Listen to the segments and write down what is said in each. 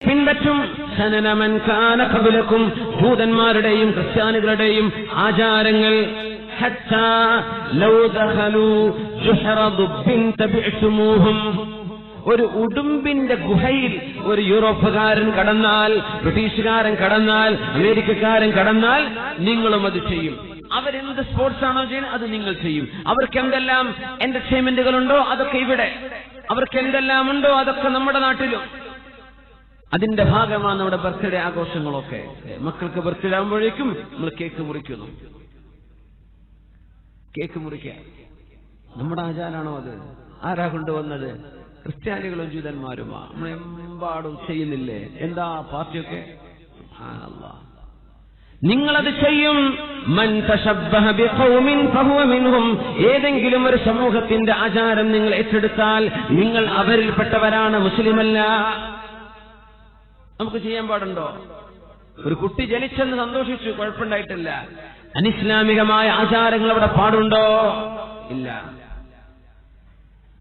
പിൻപറ്റും. സനനമൻ കാന കപിലക്കും ഭൂതന്മാരുടെയും ക്രിസ്ത്യാനികളുടെയും ആചാരങ്ങൾ. ഒരു ഉടുമ്പിന്റെ ഗുഹയിൽ ഒരു യൂറോപ്പുകാരൻ കടന്നാൽ ബ്രിട്ടീഷുകാരൻ കടന്നാൽ അമേരിക്കക്കാരൻ കടന്നാൽ നിങ്ങളും അത് ചെയ്യും. അവരെന്ത് സ്പോർട്സ് ആണോ ചെയ്യുന്നത് അത് നിങ്ങൾ ചെയ്യും. അവർക്ക് എന്തെല്ലാം എന്റർടൈൻമെന്റുകളുണ്ടോ അതൊക്കെ ഇവിടെ. അവർക്ക് എന്തെല്ലാം ഉണ്ടോ അതൊക്കെ നമ്മുടെ നാട്ടിലും. അതിന്റെ ഭാഗമാണ് നമ്മുടെ ബർത്ത്ഡേ ആഘോഷങ്ങളൊക്കെ. മക്കൾക്ക് ബർത്ത്ഡേ ആകുമ്പോഴേക്കും നമ്മൾ കേക്ക് മുറിക്കുന്നു. കേക്ക് മുറിക്കുക. നമ്മുടെ ആചാരാണോ അത്? ആരാ കൊണ്ടുവന്നത്? ക്രിസ്ത്യാനികളും ജൂതന്മാരുമാ. നമ്മളെമ്പാടും ചെയ്യുന്നില്ലേ? എന്താ പാർട്ടിയൊക്കെ. നിങ്ങളത് ചെയ്യും. ഏതെങ്കിലും ഒരു സമൂഹത്തിന്റെ ആചാരം നിങ്ങൾ ഏറ്റെടുത്താൽ നിങ്ങൾ അവരിൽപ്പെട്ടവരാണ് മുസ്ലിമല്ല. നമുക്ക് ചെയ്യാൻ പാടുണ്ടോ? ഒരു കുട്ടി ജനിച്ചെന്ന് സന്തോഷിച്ചു കുഴപ്പമുണ്ടായിട്ടില്ല. അനിസ്ലാമികമായ ആചാരങ്ങൾ അവിടെ പാടുണ്ടോ? ഇല്ല.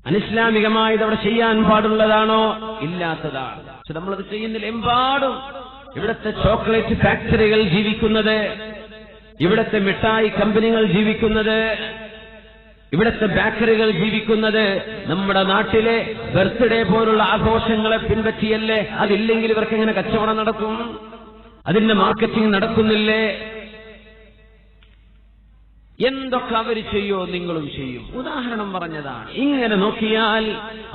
അനിസ്ലാമികമായത് അവിടെ ചെയ്യാൻ പാടുള്ളതാണോ? ഇല്ലാത്തതാണ്. പക്ഷെ നമ്മളത് ചെയ്യുന്നില്ല എമ്പാടും ഇവിടത്തെ ചോക്ലേറ്റ് ഫാക്ടറികൾ ജീവിക്കുന്നത് ഇവിടത്തെ മിഠായി കമ്പനികൾ ജീവിക്കുന്നത് ഇവിടുത്തെ ബേക്കറികൾ ജീവിക്കുന്നത് നമ്മുടെ നാട്ടിലെ ബർത്ത്ഡേ പോലുള്ള ആഘോഷങ്ങളെ പിൻപറ്റിയല്ലേ? അതില്ലെങ്കിൽ ഇവർക്ക് എങ്ങനെ കച്ചവടം നടക്കും? അതിന്റെ മാർക്കറ്റിംഗ് നടക്കുന്നില്ലേ? എന്തൊക്കെ അവർ ചെയ്യോ നിങ്ങളും ചെയ്യും. ഉദാഹരണം പറഞ്ഞതാണ്. ഇങ്ങനെ നോക്കിയാൽ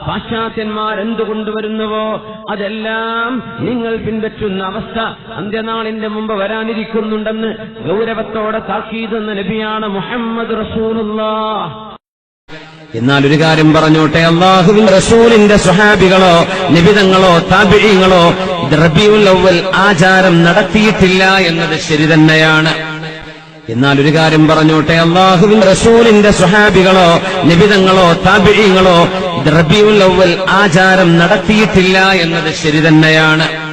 പാശ്ചാത്യന്മാർ എന്തു കൊണ്ടുവരുന്നുവോ അതെല്ലാം നിങ്ങൾ പിൻപറ്റുന്ന അവസ്ഥ അന്ത്യനാളിന്റെ മുമ്പ് വരാനിരിക്കുന്നുണ്ടെന്ന് ഗൗരവത്തോടെ താക്കീതെന്ന് നബിയാണ് മുഹമ്മദ് റസൂലുള്ള എന്നാൽ ഒരു കാര്യം പറഞ്ഞോട്ടെ അള്ളാഹുവിന്റെ റസൂലിന്റെ സ്വഹാബികളോ നിബിതങ്ങളോ താപിഴങ്ങളോ റബിയുൽ അവൽ ആചാരം നടത്തിയിട്ടില്ല എന്നത് ശരി തന്നെയാണ്. എന്നാൽ ഒരു കാര്യം പറഞ്ഞോട്ടെ അള്ളാഹുവിന്റെ റസൂലിന്റെ സ്വഹാബികളോ നിബിതങ്ങളോ താപിഴങ്ങളോ റബിയുൽ അവൽ ആചാരം നടത്തിയിട്ടില്ല എന്നത് ശരി തന്നെയാണ്.